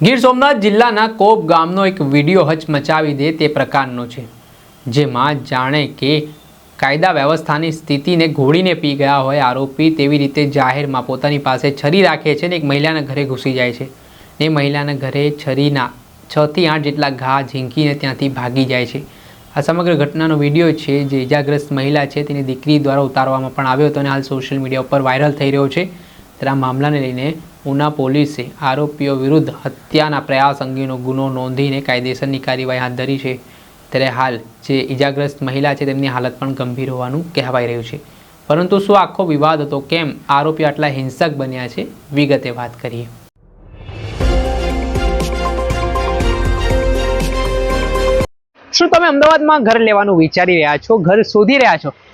ગીર સોમનાથ જિલ્લાના કોપ ગામનો એક વીડિયો હચમચાવી દે તે પ્રકારનો છે, જેમાં જાણે કે કાયદા વ્યવસ્થાની સ્થિતિને ઘોડીને પી ગયા હોય આરોપી તેવી રીતે જાહેરમાં પોતાની પાસે છરી રાખે છે ને એક મહિલાના ઘરે ઘૂસી જાય છે. ને મહિલાના ઘરે છરીના છથી આઠ જેટલા ઘા ઝીંકીને ત્યાંથી ભાગી જાય છે. આ સમગ્ર ઘટનાનો વીડિયો છે, જે ઇજાગ્રસ્ત મહિલા છે તેની દીકરી દ્વારા ઉતારવામાં પણ આવ્યો હતો અને હાલ સોશિયલ મીડિયા ઉપર વાયરલ થઈ રહ્યો છે. ત્યારે આ મામલાને લઈને ઉના પોલીસે આરોપીઓ વિરુદ્ધ હત્યાના પ્રયાસ અંગેનો ગુનો નોંધીને કાયદેસરની કાર્યવાહી હાથ ધરી છે. ત્યારે હાલ જે ઇજાગ્રસ્ત મહિલા છે તેમની હાલત પણ ગંભીર હોવાનું કહેવાઈ રહ્યું છે. પરંતુ શું આખો વિવાદ હતો? કેમ આરોપી આટલા હિંસક બન્યા છે? વિગતે વાત કરીએ. શું તમે અમદાવાદમાં ઘર લેવાનું વિચારી રહ્યા છો? ઘર શોધી રહ્યા છો?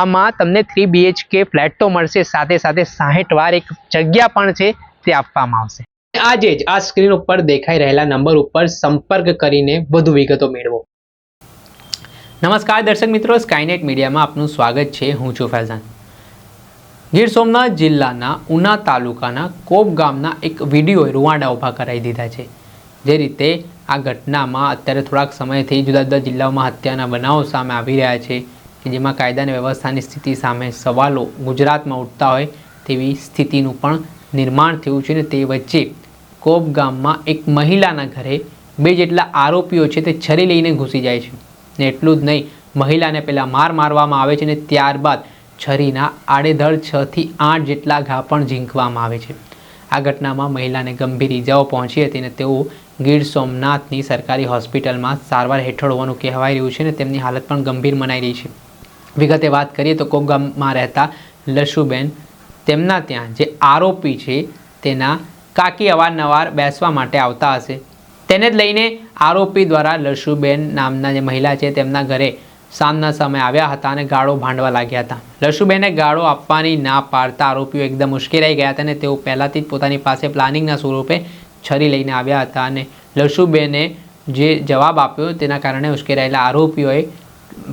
આમાં તમને થ્રી બીએચકે ફ્લેટ તો મળશે, સાથે સાથે સાહીઠ વાર એક જગ્યા પણ છે, તે આપવામાં આવશે. આજે જ આ સ્ક્રીન ઉપર દેખાઈ રહેલા નંબર ઉપર સંપર્ક કરીને વધુ વિગતો મેળવો. નમસ્કાર દર્શક મિત્રો સ્કાયનેટ મીડિયામાં આપનું સ્વાગત છે, હું છું ફૈઝાન. ગીર સોમનાથ જિલ્લાના ઉના તાલુકાના કોપ ગામના એક વિડીયોએ રૂવાડા ઊભા કરાવી દીધા છે. જે રીતે આ ઘટનામાં અત્યારે થોડાક સમયથી જુદા જુદા જિલ્લાઓમાં હત્યાના બનાવો સામે આવી રહ્યા છે. કે જેમાં કાયદા અને વ્યવસ્થાની સ્થિતિ સામે સવાલો ગુજરાતમાં ઉઠતા હોય તેવી સ્થિતિનું પણ નિર્માણ થયું છે ને તે વચ્ચે કોપ ગામમાં એક મહિલાના ઘરે બે જેટલા આરોપીઓ છે તે છરી લઈને ઘૂસી જાય છે. ને એટલું જ નહીં, મહિલાને પહેલાં માર મારવામાં આવે છે ને ત્યારબાદ છરીના આડેધડ છથી આઠ જેટલા ઘા પણ ઝીંકવામાં આવે છે. આ ઘટનામાં મહિલાને ગંભીર ઈજાઓ પહોંચી હતી અને તેઓ ગીર સોમનાથની સરકારી હોસ્પિટલમાં સારવાર હેઠળ હોવાનું કહેવાય રહ્યું છે ને તેમની હાલત પણ ગંભીર મનાઈ રહી છે. વિગતે વાત કરીએ તો કોગામમાં રહેતા લશુબેન, તેમના ત્યાં જે આરોપી છે તેના કાકી અવારનવાર બેસવા માટે આવતા હશે. તેને જ લઈને આરોપી દ્વારા લશુબેન નામના જે મહિલા છે તેમના ઘરે સાંજના સમય આવ્યા હતા અને ગાળો ભાંડવા લાગ્યા હતા. લશુબેને ગાળો આપવાની ના પાડતા આરોપીઓ એકદમ ઉશ્કેરાઈ ગયા હતા અને તેઓ પહેલાંથી જ પોતાની પાસે પ્લાનિંગના સ્વરૂપે છરી લઈને આવ્યા હતા અને લશુબેને જે જવાબ આપ્યો તેના કારણે ઉશ્કેરાયેલા આરોપીઓએ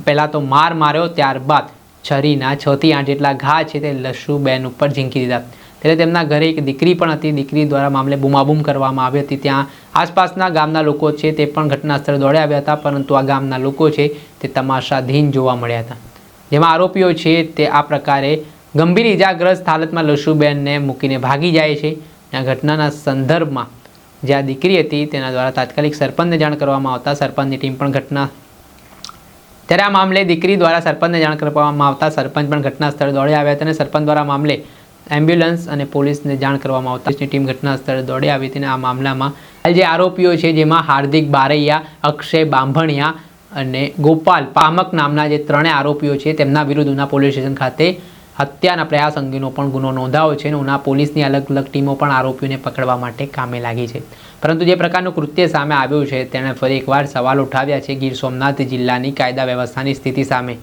પહેલાં તો માર માર્યો, ત્યારબાદ છરીના છથી આઠ જેટલા ઘા છે તે લશુબેન ઉપર ઝીંકી દીધા. ત્યારે તેમના ઘરે એક દીકરી પણ હતી. દીકરી દ્વારા મામલે બૂમાબૂમ કરવામાં આવી હતી. ત્યાં આસપાસના ગામના લોકો છે તે પણ ઘટના સ્થળે દોડે આવ્યા હતા, પરંતુ આ ગામના લોકો છે તે તમાશાધીન જોવા મળ્યા હતા. જેમાં આરોપીઓ છે તે આ પ્રકારે ગંભીર ઇજાગ્રસ્ત હાલતમાં લશુબેનને મૂકીને ભાગી જાય છે. આ ઘટનાના સંદર્ભમાં જે આ દીકરી હતી તેના દ્વારા તાત્કાલિક સરપંચને જાણ કરવામાં આવતા સરપંચની ટીમ પણ ઘટના ત્યારે આ મામલે દીકરી દ્વારા સરપંચને જાણ કરવામાં આવતા સરપંચ પણ ઘટના સ્થળે દોડી આવ્યા હતા અને સરપંચ દ્વારા મામલે એમ્બ્યુલન્સ અને પોલીસને જાણ કરવામાં આવતા. પોલીસની ટીમ ઘટના સ્થળે દોડી આવી હતી અને આ મામલામાં જે આરોપીઓ છે, જેમાં હાર્દિક બારૈયા, અક્ષય બાંભણિયા અને ગોપાલ પામક નામના જે ત્રણેય આરોપીઓ છે, તેમના વિરુદ્ધ ઉના પોલીસ સ્ટેશન ખાતે હત્યાના પ્રયાસ અંગેનો પણ ગુનો નોંધાયો છે અને ઉના પોલીસની અલગ અલગ ટીમો પણ આરોપીઓને પકડવા માટે કામે લાગી છે. પરંતુ જે પ્રકારનું કૃત્ય સામે આવ્યું છે, તેણે ફરી એકવાર સવાલ ઉઠાવ્યા છે ગીર સોમનાથ જિલ્લાની કાયદા વ્યવસ્થાની સ્થિતિ સામે,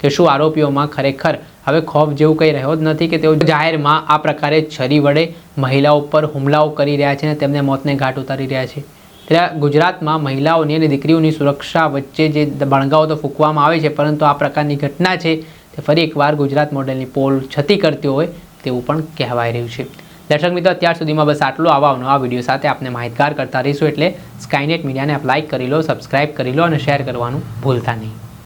કે શું આરોપીઓમાં ખરેખર હવે ખોફ જેવું કંઈ રહ્યો જ નથી કે તેઓ જાહેરમાં આ પ્રકારે છરી વડે મહિલાઓ પર હુમલાઓ કરી રહ્યા છે અને તેમને મોતને ઘાટ ઉતારી રહ્યા છે? ત્યારે ગુજરાતમાં મહિલાઓની અને દીકરીઓની સુરક્ષા વચ્ચે જે બણગાઓ તો ફૂંકવામાં આવે છે, પરંતુ આ પ્રકારની ઘટના છે તે ફરી એકવાર ગુજરાત મોડેલની પોલ છતી કરતી હોય તેવું પણ કહેવાય રહ્યું છે. દર્શક મિત્રો, અત્યાર સુધીમાં બસ આટલું. આવા નવા વીડિયો સાથે આપને માહિતગાર કરતા રહીશું એટલે સ્કાયનેટ મીડિયાને આપ લાઇક કરી લો સબસ્ક્રાઇબ કરી લો અને શેર કરવાનું ભૂલતા નહીં.